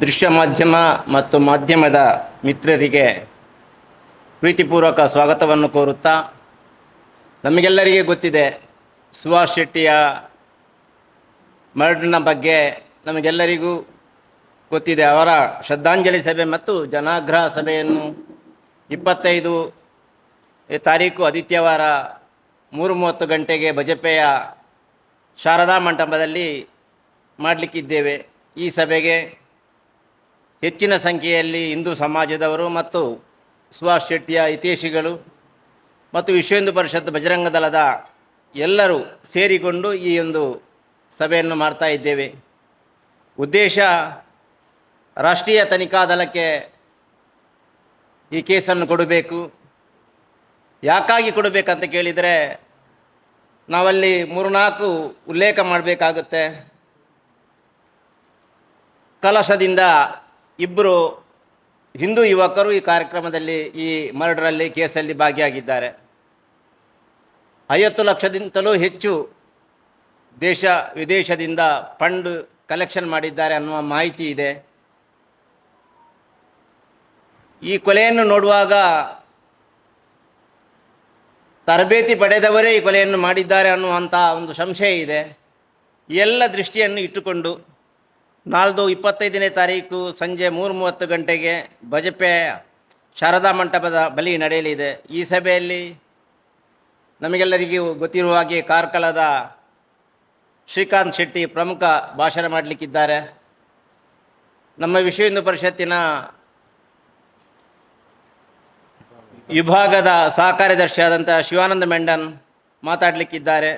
ದೃಶ್ಯ ಮಾಧ್ಯಮ ಮತ್ತು ಮಾಧ್ಯಮದ ಮಿತ್ರರಿಗೆ ಪ್ರೀತಿಪೂರ್ವಕ ಸ್ವಾಗತವನ್ನು ಕೋರುತ್ತಾ ನಮಗೆಲ್ಲರಿಗೆ ಗೊತ್ತಿದೆ, ಸುಭಾಷ್ ಶೆಟ್ಟಿಯ ಮರ್ಡ್ನ ಬಗ್ಗೆ ನಮಗೆಲ್ಲರಿಗೂ ಗೊತ್ತಿದೆ. ಅವರ ಶ್ರದ್ಧಾಂಜಲಿ ಸಭೆ ಮತ್ತು ಜನಾಗ್ರಹ ಸಭೆಯನ್ನು ಇಪ್ಪತ್ತೈದು ತಾರೀಕು ಆದಿತ್ಯವಾರ ಮೂರು ಮೂವತ್ತು ಗಂಟೆಗೆ ಭಜಪೆಯ ಶಾರದಾ ಮಂಟಪದಲ್ಲಿ ಮಾಡಲಿಕ್ಕಿದ್ದೇವೆ. ಈ ಸಭೆಗೆ ಹೆಚ್ಚಿನ ಸಂಖ್ಯೆಯಲ್ಲಿ ಹಿಂದೂ ಸಮಾಜದವರು ಮತ್ತು ಸುಭಾಷ್ ಶೆಟ್ಟಿಯ ಹಿತೇಶಿಗಳು ಮತ್ತು ವಿಶ್ವ ಹಿಂದೂ ಪರಿಷತ್ ಬಜರಂಗ ದಳದ ಎಲ್ಲರೂ ಸೇರಿಕೊಂಡು ಈ ಒಂದು ಸಭೆಯನ್ನು ಮಾಡ್ತಾ ಇದ್ದೇವೆ. ಉದ್ದೇಶ ರಾಷ್ಟ್ರೀಯ ತನಿಖಾ ದಳಕ್ಕೆ ಈ ಕೇಸನ್ನು ಕೊಡಬೇಕು. ಯಾಕಾಗಿ ಕೊಡಬೇಕಂತ ಕೇಳಿದರೆ ನಾವಲ್ಲಿ ಮೂರ್ನಾಲ್ಕು ಉಲ್ಲೇಖ ಮಾಡಬೇಕಾಗುತ್ತೆ. ಕಲಶದಿಂದ ಇಬ್ಬರು ಹಿಂದೂ ಯುವಕರು ಈ ಕಾರ್ಯಕ್ರಮದಲ್ಲಿ, ಈ ಮರ್ಡರಲ್ಲಿ ಕೇಸಲ್ಲಿ ಭಾಗಿಯಾಗಿದ್ದಾರೆ. ಐವತ್ತು ಲಕ್ಷದಿಂದಲೂ ಹೆಚ್ಚು ದೇಶ ವಿದೇಶದಿಂದ ಫಂಡ್ ಕಲೆಕ್ಷನ್ ಮಾಡಿದ್ದಾರೆ ಅನ್ನುವ ಮಾಹಿತಿ ಇದೆ. ಈ ಕೊಲೆಯನ್ನು ನೋಡುವಾಗ ತರಬೇತಿ ಪಡೆದವರೇ ಈ ಕೊಲೆಯನ್ನು ಮಾಡಿದ್ದಾರೆ ಅನ್ನುವಂಥ ಒಂದು ಸಂಶಯ ಇದೆ. ಎಲ್ಲ ದೃಷ್ಟಿಯನ್ನು ಇಟ್ಟುಕೊಂಡು ನಾಳ್ದು ಇಪ್ಪತ್ತೈದನೇ ತಾರೀಕು ಸಂಜೆ ಮೂರು ಮೂವತ್ತು ಗಂಟೆಗೆ ಬಜಪೆ ಶಾರದಾ ಮಂಟಪದ ಬಲಿ ನಡೆಯಲಿದೆ. ಈ ಸಭೆಯಲ್ಲಿ ನಮಗೆಲ್ಲರಿಗೂ ಗೊತ್ತಿರುವ ಹಾಗೆ ಕಾರ್ಕಳದ ಶ್ರೀಕಾಂತ್ ಶೆಟ್ಟಿ ಪ್ರಮುಖ ಭಾಷಣ ಮಾಡಲಿಕ್ಕಿದ್ದಾರೆ. ನಮ್ಮ ವಿಶ್ವ ಹಿಂದೂ ಪರಿಷತ್ತಿನ ವಿಭಾಗದ ಸಹಕಾರ್ಯದರ್ಶಿಯಾದಂಥ ಶಿವಾನಂದ ಮೆಂಡನ್ ಮಾತಾಡಲಿಕ್ಕಿದ್ದಾರೆ.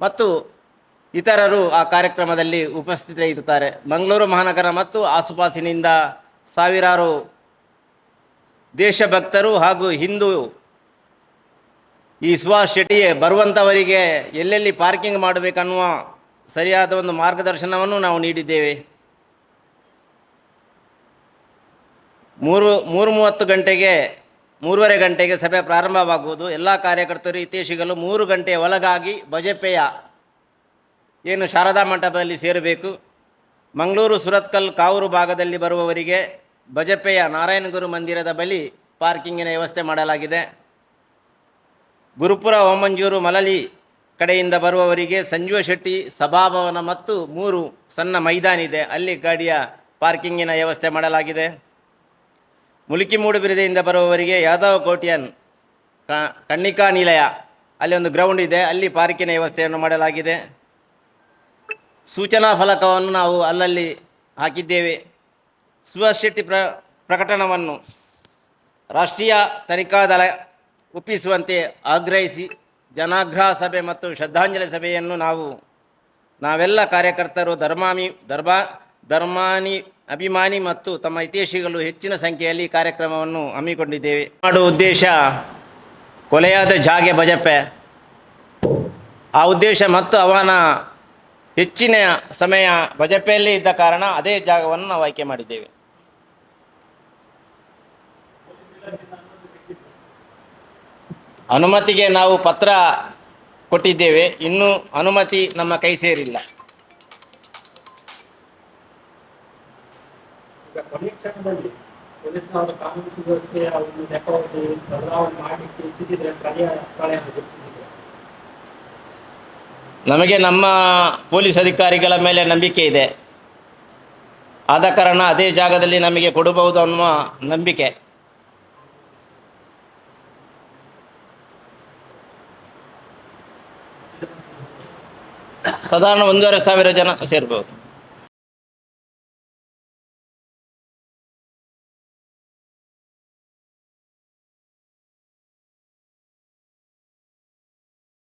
ಮತ್ತು ಇತರರು ಆ ಕಾರ್ಯಕ್ರಮದಲ್ಲಿ ಉಪಸ್ಥಿತರಿರುತ್ತಾರೆ. ಮಂಗಳೂರು ಮಹಾನಗರ ಮತ್ತು ಆಸುಪಾಸಿನಿಂದ ಸಾವಿರಾರು ದೇಶಭಕ್ತರು ಹಾಗೂ ಹಿಂದೂ ಈ ಸುಭಾಷ್ ಶೆಟ್ಟಿ ಬರುವಂಥವರಿಗೆ ಎಲ್ಲೆಲ್ಲಿ ಪಾರ್ಕಿಂಗ್ ಮಾಡಬೇಕನ್ನುವ ಸರಿಯಾದ ಒಂದು ಮಾರ್ಗದರ್ಶನವನ್ನು ನಾವು ನೀಡಿದ್ದೇವೆ. ಮೂರು ಮೂರು ಮೂವತ್ತು ಗಂಟೆಗೆ, ಮೂರುವರೆ ಗಂಟೆಗೆ ಸಭೆ ಪ್ರಾರಂಭವಾಗುವುದು. ಎಲ್ಲ ಕಾರ್ಯಕರ್ತರು ಇತ್ತೀಚೆಗಲು ಮೂರು ಗಂಟೆಯ ಒಳಗಾಗಿ ಬಜಪೆಯ ಏನು ಶಾರದಾ ಮಂಟಪದಲ್ಲಿ ಸೇರಬೇಕು? ಮಂಗಳೂರು ಸುರತ್ಕಲ್ ಕಾವೂರು ಭಾಗದಲ್ಲಿ ಬರುವವರಿಗೆ ಬಜಪೆಯ ನಾರಾಯಣಗುರು ಮಂದಿರದ ಬಳಿ ಪಾರ್ಕಿಂಗಿನ ವ್ಯವಸ್ಥೆ ಮಾಡಲಾಗಿದೆ. ಗುರುಪುರ ಓಮಂಜೂರು ಮಲಲಿ ಕಡೆಯಿಂದ ಬರುವವರಿಗೆ ಸಂಜೀವ ಶೆಟ್ಟಿ, ಸಭಾಭವನ ಮತ್ತು ಮೂರು ಸಣ್ಣ ಮೈದಾನ ಇದೆ. ಅಲ್ಲಿ ಗಾಡಿಯ ಪಾರ್ಕಿಂಗಿನ ವ್ಯವಸ್ಥೆ ಮಾಡಲಾಗಿದೆ. ಮುಲಿಕಿಮೂಡು ಬಿರದೆಯಿಂದ ಬರುವವರಿಗೆ ಯಾದವ ಕೋಟಿಯನ್ ಕಣ್ಣಿಕಾ ನಿಲಯ. ಅಲ್ಲಿ ಒಂದು ಗ್ರೌಂಡ್ ಇದೆ. ಅಲ್ಲಿ ಪಾರ್ಕಿನ ವ್ಯವಸ್ಥೆಯನ್ನು ಮಾಡಲಾಗಿದೆ. ಸೂಚನಾ ಫಲಕವನ್ನು ನಾವು ಅಲ್ಲಲ್ಲಿ ಹಾಕಿದ್ದೇವೆ. ಸುಭಾಷ್ ಶೆಟ್ಟಿ ಪ್ರ, ಪ್ರಕಟಣವನ್ನು ರಾಷ್ಟ್ರೀಯ ತನಿಖಾ ದಳ ಒಪ್ಪಿಸುವಂತೆ ಆಗ್ರಹಿಸಿ ಜನಾಗ್ರಹ ಸಭೆ ಮತ್ತು ಶ್ರದ್ಧಾಂಜಲಿ ಸಭೆಯನ್ನು ನಾವು, ನಾವೆಲ್ಲ ಕಾರ್ಯಕರ್ತರು ಧರ್ಮಾಮಿ, ಧರ್ಮ, ಧರ್ಮಾನಿ, ಅಭಿಮಾನಿ ಮತ್ತು ತಮ್ಮ ಹಿತೇಶಿಗಳು ಹೆಚ್ಚಿನ ಸಂಖ್ಯೆಯಲ್ಲಿ ಕಾರ್ಯಕ್ರಮವನ್ನು ಹಮ್ಮಿಕೊಂಡಿದ್ದೇವೆ. ಮಾಡುವ ಉದ್ದೇಶ ಕೊಲೆಯಾದ ಜಾಗೆ ಬಜಪೆ ಆ ಉದ್ದೇಶ ಮತ್ತು ಅವನ ಹೆಚ್ಚಿನ ಸಮಯ ಬಜಪೆಯಲ್ಲಿ ಇದ್ದ ಕಾರಣ ಅದೇ ಜಾಗವನ್ನು ನಾವು ಆಯ್ಕೆ ಮಾಡಿದ್ದೇವೆ. ಅನುಮತಿಗೆ ನಾವು ಪತ್ರ ಕೊಟ್ಟಿದ್ದೇವೆ. ಇನ್ನೂ ಅನುಮತಿ ನಮ್ಮ ಕೈ ಸೇರಿಲ್ಲ. ಕಾನೂನು ಒಂದು ನಮಗೆ ನಮ್ಮ ಪೊಲೀಸ್ ಅಧಿಕಾರಿಗಳ ಮೇಲೆ ನಂಬಿಕೆ ಇದೆ. ಆದ ಕಾರಣ ಅದೇ ಜಾಗದಲ್ಲಿ ನಮಗೆ ಕೊಡಬಹುದು ಅನ್ನುವ ನಂಬಿಕೆ. ಸಾಧಾರಣ ಒಂದೂವರೆ ಸಾವಿರ ಜನ ಸೇರ್ಬೋದು.